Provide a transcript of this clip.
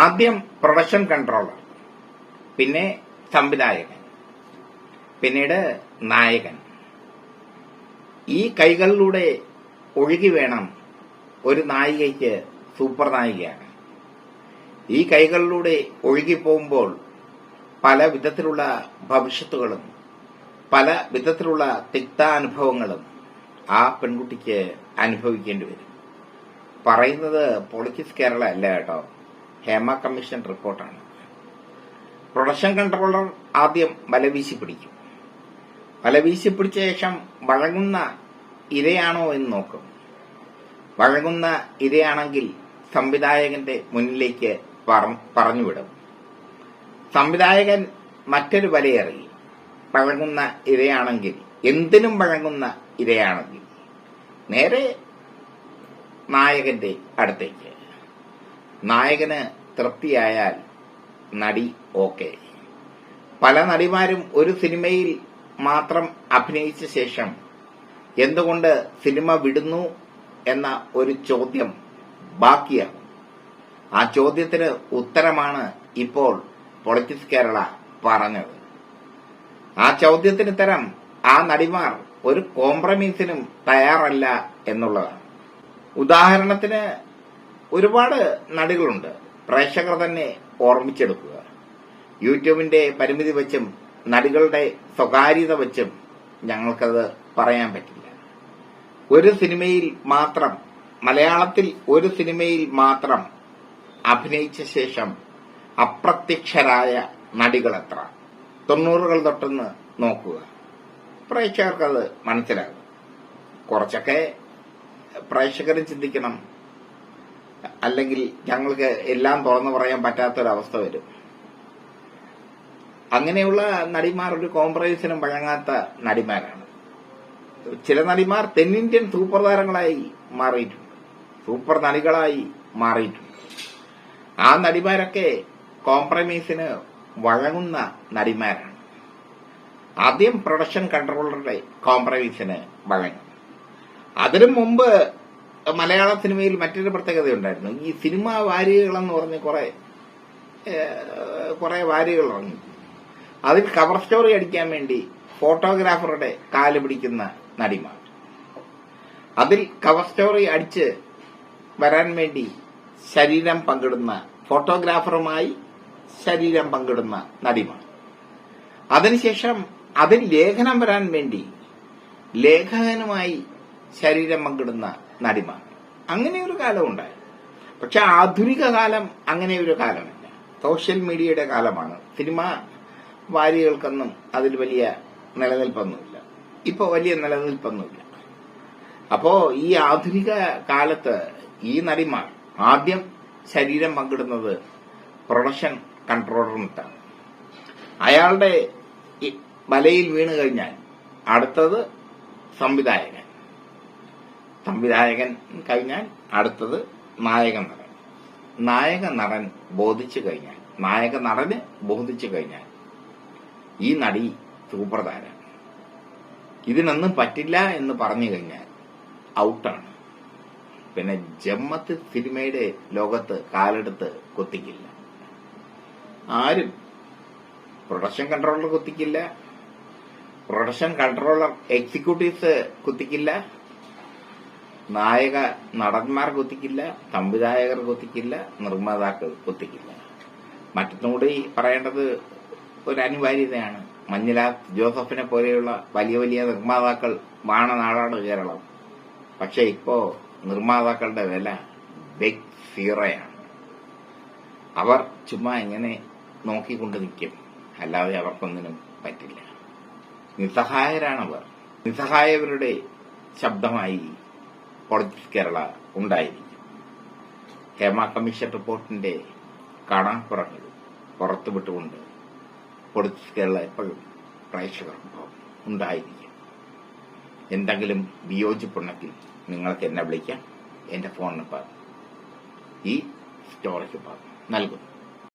ആദ്യം production controller പിന്നെ സംവിധായകൻ പിന്നീട് നായകൻ. ഈ കൈകളിലൂടെ ഒഴുകി വേണം ഒരു നായികയ്ക്ക് സൂപ്പർ നായികയാണ് ഈ കൈകളിലൂടെ ഒഴുകി പോകുമ്പോൾ പല വിധത്തിലുള്ള ഭവിഷ്യത്തുകളും പല വിധത്തിലുള്ള തിക്താനുഭവങ്ങളും ആ പെൺകുട്ടിക്ക് അനുഭവിക്കേണ്ടി വരും. പറയുന്നത് പൊളിറ്റിക്സ് കേരള അല്ല കേട്ടോ. ഹേമ കമ്മീഷൻ റിപ്പോർട്ടാണ്. പ്രൊഡക്ഷൻ കൺട്രോളർ ആദ്യം വലവീശി പിടിക്കും. വലവീശി പിടിച്ച ശേഷം വഴങ്ങുന്ന ഇരയാണോ എന്ന് നോക്കും. വഴങ്ങുന്ന ഇരയാണെങ്കിൽ സംവിധായകന്റെ മുന്നിലേക്ക് പറ- പറഞ്ഞുവിടും. സംവിധായകൻ മറ്റൊരു വലയെറിയും. വഴങ്ങുന്ന ഇരയാണെങ്കിൽ എന്തിനും വഴങ്ങുന്ന ഇരയാണെങ്കിൽ നേരെ നായകന്റെ അടുത്തേക്ക്. നായകന് തൃപ്തിയായാൽ നടി ഓക്കെ. പല നടിമാരും ഒരു സിനിമയിൽ മാത്രം അഭിനയിച്ച ശേഷം എന്തുകൊണ്ട് സിനിമ വിടുന്നു എന്ന ഒരു ചോദ്യം ബാക്കിയാകും. ആ ചോദ്യത്തിന് ഉത്തരമാണ് ഇപ്പോൾ പൊളിറ്റിക്സ് കേരള പറഞ്ഞത്. ആ ചോദ്യത്തിന് തരം ആ നടിമാർ ഒരു കോംപ്രമൈസിനും തയ്യാറല്ല എന്നുള്ളതാണ്. ഉദാഹരണത്തിന് ഒരുപാട് നടികളുണ്ട്. പ്രേക്ഷകർ തന്നെ ഓർമ്മിച്ചെടുക്കുക. യൂട്യൂബിന്റെ പരിമിതി വെച്ചും നടികളുടെ സ്വകാര്യത വെച്ചും ഞങ്ങൾക്കത് പറയാൻ പറ്റില്ല. ഒരു സിനിമയിൽ മാത്രം മലയാളത്തിൽ ഒരു സിനിമയിൽ മാത്രം അഭിനയിച്ച ശേഷം അപ്രത്യക്ഷരായ നടികൾ എത്ര? തൊണ്ണൂറുകൾ തൊട്ടെന്ന് നോക്കുക. പ്രേക്ഷകർക്കത് മനസ്സിലാകും. കുറച്ചൊക്കെ പ്രേക്ഷകരും ചിന്തിക്കണം. അല്ലെങ്കിൽ ഞങ്ങൾക്ക് എല്ലാം തുറന്നു പറയാൻ പറ്റാത്തൊരവസ്ഥ വരും. അങ്ങനെയുള്ള നടിമാർ ഒരു കോംപ്രമൈസിനും വഴങ്ങാത്ത നടിമാരാണ്. ചില നടിമാർ തെന്നിന്ത്യൻ സൂപ്പർ താരങ്ങളായി മാറിയിട്ടുണ്ട്. സൂപ്പർ നടികളായി മാറിയിട്ടുണ്ട്. ആ നടിമാരൊക്കെ കോംപ്രമൈസിന് വഴങ്ങുന്ന നടിമാരാണ്. ആദ്യം പ്രൊഡക്ഷൻ കൺട്രോളറുടെ കോംപ്രമൈസിന് വഴങ്ങും. അതിനു മുമ്പ് മലയാള സിനിമയിൽ മറ്റൊരു പ്രത്യേകത ഉണ്ടായിരുന്നു ഈ സിനിമ വാരികകളെന്ന് പറഞ്ഞ് കുറെ കുറെ വാരികൾ ഇറങ്ങി. അതിൽ കവർ സ്റ്റോറി അടിക്കാൻ വേണ്ടി ഫോട്ടോഗ്രാഫറുടെ കാൽ പിടിക്കുന്ന നടിമാർ. അതിൽ കവർ സ്റ്റോറി അടിച്ച് വരാൻ വേണ്ടി ശരീരം പങ്കിടുന്ന ഫോട്ടോഗ്രാഫറുമായി ശരീരം പങ്കിടുന്ന നടിമാർ. അതിനുശേഷം അതിൽ ലേഖനം വരാൻ വേണ്ടി ലേഖകനുമായി ശരീരം പങ്കിടുന്ന നടിമാർ അങ്ങനെ ഒരു കാലം ഉണ്ടായി. പക്ഷെ ആധുനിക കാലം അങ്ങനെ ഒരു കാലമല്ല. സോഷ്യൽ മീഡിയയുടെ കാലമാണ്. സിനിമ വാരികൾക്കൊന്നും അതിൽ വലിയ നിലനിൽപ്പൊന്നുമില്ല. ഇപ്പൊ വലിയ നിലനിൽപ്പൊന്നുമില്ല. അപ്പോ ഈ ആധുനിക കാലത്ത് ഈ നടിമാർ ആദ്യം ശരീരം പങ്കിടുന്നത് പ്രൊഡക്ഷൻ കൺട്രോളറിനിട്ടാണ്. അയാളുടെ വലയിൽ വീണ് കഴിഞ്ഞാൽ അടുത്തത് സംവിധായകൻ. സംവിധായകൻ കഴിഞ്ഞാൽ അടുത്തത് നായക നടൻ. നായക നടൻ ബോധിച്ചു കഴിഞ്ഞാൽ നായക നടന് ബോധിച്ചു കഴിഞ്ഞാൽ ഈ നടി താരം ഇതിനൊന്നും പറ്റില്ല എന്ന് പറഞ്ഞു കഴിഞ്ഞാൽ ഔട്ടാണ്. പിന്നെ ജമ്മത്ത് സിനിമയുടെ ലോകത്ത് കാലെടുത്ത് കൊത്തിക്കില്ല. ആരും പ്രൊഡക്ഷൻ കൺട്രോളർ കുത്തിക്കില്ല. പ്രൊഡക്ഷൻ കൺട്രോളർ എക്സിക്യൂട്ടീവ്സ് കുത്തിക്കില്ല. നായക നടന്മാർ കൊത്തിക്കില്ല സംവിധായകർ കൊത്തിക്കില്ല നിർമ്മാതാക്കൾ കൊത്തിക്കില്ല മറ്റൊന്നുകൂടി പറയേണ്ടത് ഒരു അനിവാര്യതയാണ്. മഞ്ഞിലാത്ത് ജോസഫിനെ പോലെയുള്ള വലിയ വലിയ നിർമ്മാതാക്കൾ വാണ നാടാണ് കേരളം. പക്ഷെ ഇപ്പോ നിർമ്മാതാക്കളുടെ വില ബിഗ് സീറോയാണ് അവർ ചുമ്മാ ഇങ്ങനെ നോക്കിക്കൊണ്ട് നിൽക്കും അല്ലാതെ അവർക്കൊന്നിനും പറ്റില്ല. നിസ്സഹായരാണവർ. നിസ്സഹായവരുടെ ശബ്ദമായി പൊളിറ്റിക്സ് കേരള ഉണ്ടായിരിക്കും. ഹേമ കമ്മീഷൻ റിപ്പോർട്ടിന്റെ കാണാപ്പുറങ്ങൾ പുറത്തുവിട്ടുകൊണ്ട് പൊളിറ്റിക്സ് കേരള എപ്പോഴും പ്രേക്ഷകർക്കൊപ്പം ഉണ്ടായിരിക്കും. എന്തെങ്കിലും വിയോജിപ്പുണ്ടെങ്കിൽ നിങ്ങൾക്ക് എന്നെ വിളിക്കാം. എന്റെ ഫോൺ നമ്പർ ഈ സ്റ്റോറിക്ക് നൽകുന്നു.